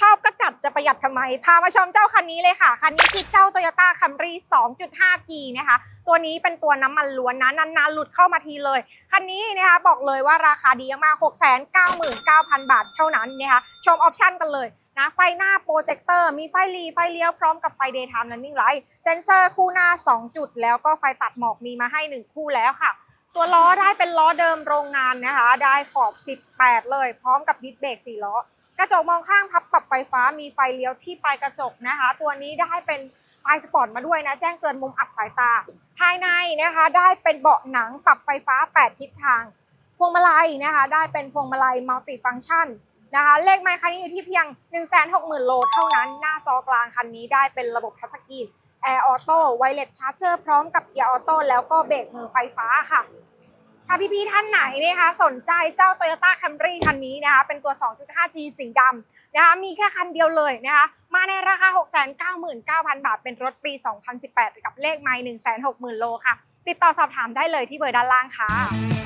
ชอบก็จัดจะประหยัดทำไม พามาชมเจ้าคันนี้เลยค่ะ คันนี้คือเจ้า Toyota Camry 2.5G นะคะ ตัวนี้เป็นตัวน้ำมันล้วนนะ นานๆ หลุดเข้ามาทีเลย คันนี้นะคะบอกเลยว่าราคาดีมาก 699,000 บาทเท่านั้นนะคะ ชมออปชั่นกันเลยนะไฟหน้าโปรเจคเตอร์มีไฟหลีไฟเลี้ยวพร้อมกับไฟ Daytime Running Light เซนเซอร์คู่หน้า 2 จุด แล้วก็ไฟตัดหมอกมีมาให้ 1 คู่แล้วค่ะ ตัวล้อได้เป็นล้อเดิมโรงงานนะคะ ได้ขอบ 18 เลย พร้อมกับดิสเบรก4ล้อ ระจกมองข้างพับปรับไฟฟ้ามีไฟเลี้ยวที่ปลายกระจกนะคะ ตัวนี้ได้เป็นปลายสปอร์ตมาด้วยนะแจ้งเตือนมุมอับสายตา ภายในนะคะได้เป็นเบาะหนังปรับไฟฟ้า 8 ทิศทาง พวงมาลัยนะคะได้เป็นพวงมาลัยมัลติฟังชันนะคะเลขไมค์คันนี้อยู่ที่เพียง 160,000 โลเท่านั้น หน้าจอกลางคันนี้ได้เป็นระบบทัชสกรีนแอร์ออโต้ไวเลสชาร์จเจอร์พร้อมกับเกียร์ออโต้แล้วก็เบรกมือไฟฟ้าค่ะ ถ้าพี่ๆท่านไหนนะคะสนใจเจ้า Toyota Camry คันนี้นะคะ เป็นตัว 2.5G สีดำนะคะ มีแค่คันเดียวเลยนะคะ มาในราคา 699,000 บาท เป็นรถปี 2018 กับเลขไมล์160,000 โลค่ะ ติดต่อสอบถามได้เลยที่เบอร์ด้านล่างค่ะ